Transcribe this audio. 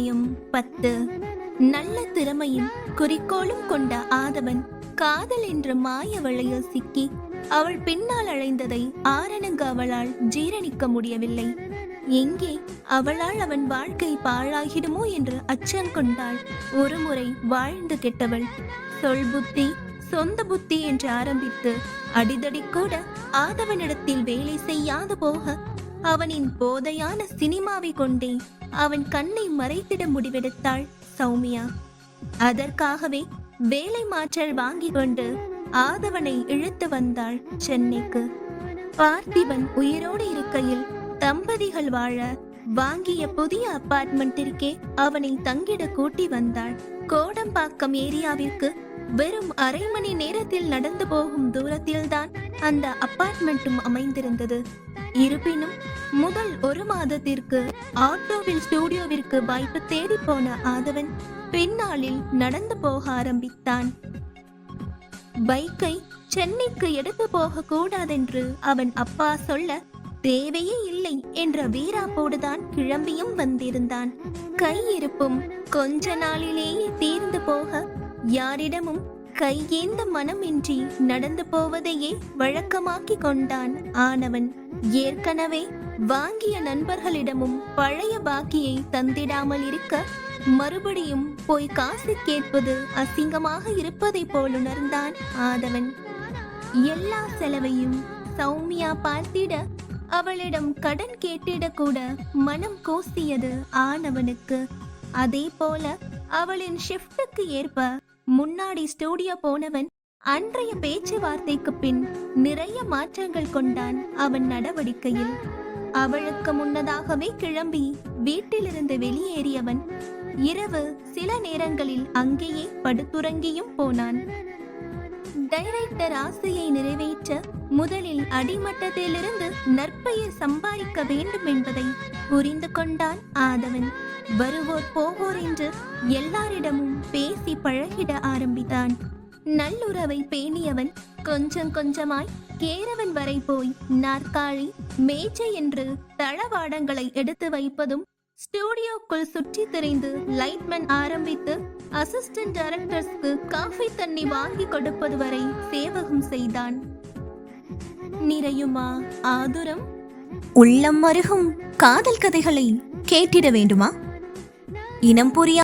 அத்தியாயம் பத்து. நல்ல திறமையும் குறிக்கோளும் கொண்ட ஆதவன் காதல் என்ற மாய வளையில் சிக்கி அவள் பின்னால் அழைந்ததை ஆரணங்க அவளால் ஜீரணிக்க முடியவில்லை. எங்கே அவளால் அவன் வாழ்க்கை பாழாகிடுமோ என்று அச்சம் கொண்டாள். ஒருமுறை வாழ்ந்து கெட்டவள். சொல் புத்தி சொந்த புத்தி என்று ஆரம்பித்து அடிதடி கூட ஆதவனிடத்தில் வேலை செய்யாது போக அவனின் போதையான சினிமாவை கொண்டே அவன் கண்ணை மறைத்திட முடிவெடுத்தாள் சௌமியா. அதற்காகவே வேலை மாற்றல் வாங்கி கொண்டு ஆதவனை இழுத்து வந்தாள் சென்னைக்கு. பார்த்திபன் உயிரோடு இருக்கையில் தம்பதிகள் வாழ வாங்கிய புதிய அபார்ட்மெண்ட்டிற்கே அவனை தங்கிட கூட்டி வந்தாள். கோடம்பாக்கம் ஏரியாவிற்கு வெறும் அரை மணி நேரத்தில் நடந்து போகும் தூரத்தில்தான் அந்த அபார்ட்மெண்ட்டும் அமைந்திருந்தது. இருப்பினும் முதல் ஒரு மாதத்திற்கு ஆட்டோவில் ஸ்டூடியோவிற்கு வாய்ப்பு தேடி போன ஆதவன் பின்னாளில் நடந்து போக ஆரம்பித்தான். பைக்கை சென்னைக்கு எடுத்து போக கூடாதென்று அவன் அப்பா சொல்ல தேவையே இல்லை என்ற வீராப்போடுதான் கிளம்பியும் வந்திருந்தான். கையிருப்பும் கொஞ்ச நாளிலேயே தீர்ந்து போக யாரிடமும் கையேந்த மனமின்றி நடந்து போவதையே வழக்கமாக்கி கொண்டான் ஆனவன். ஏற்கனவே வாங்கிய நண்பர்களிடமும் பழைய பாக்கியை தந்திடாமல் இருக்க மறுபடியும் போய் காசு கேட்பது அசிங்கமாக இருப்பதை போல் உணர்ந்தான் ஆதவன். எல்லா செலவையும் சௌமியா பார்த்திட அவளிடம் கடன் கேட்டிட கூட மனம் கோசியது ஆனவனுக்கு. அதே போல அவளின் ஷிஃப்ட்டுக்கு ஏற்ப முன்னாடி ஸ்டூடியோ போனவன் அன்றைய பேச்சுவார்த்தைக்கு பின் நிறைய மாற்றங்கள் கொண்டான் அவன் நடவடிக்கையில். அவளுக்கு முன்னதாகவே கிளம்பி வீட்டிலிருந்து வெளியேறியவன் இரவு சில நேரங்களில் அங்கேயே படுத்துறங்கியும் போனான். டைரக்டர் ஆசையை நிறைவேற்ற முதலில் அடிமட்டத்திலிருந்து நற்பெயர் சம்பாதிக்க வேண்டும் என்பதை புரிந்து கொண்டான் ஆதவன். வருவோர் போவோர் என்று எல்லாரிடமும் பேசி பழகிட ஆரம்பித்தான். நல்லுறவை பேணியவன் கொஞ்சம் கொஞ்சமாய் கேரவன் வரை போய் நாற்காலி மேஜை என்று தளவாடங்களை எடுத்து வைப்பதும் ஸ்டூடியோக்குள் சுற்றி திரிந்து லைட்மேன் ஆரம்பித்து அசிஸ்டன்ட் டைரக்டர்ஸ்க்கு காஃபி தண்ணி வாங்கி கொடுப்பது வரை சேவகம் செய்தான். நிறையுமா? ஆதுரம்? உள்ளம் மருகும் காதல் கதைகளை கேட்டிட வேண்டுமா? இனம் புரியா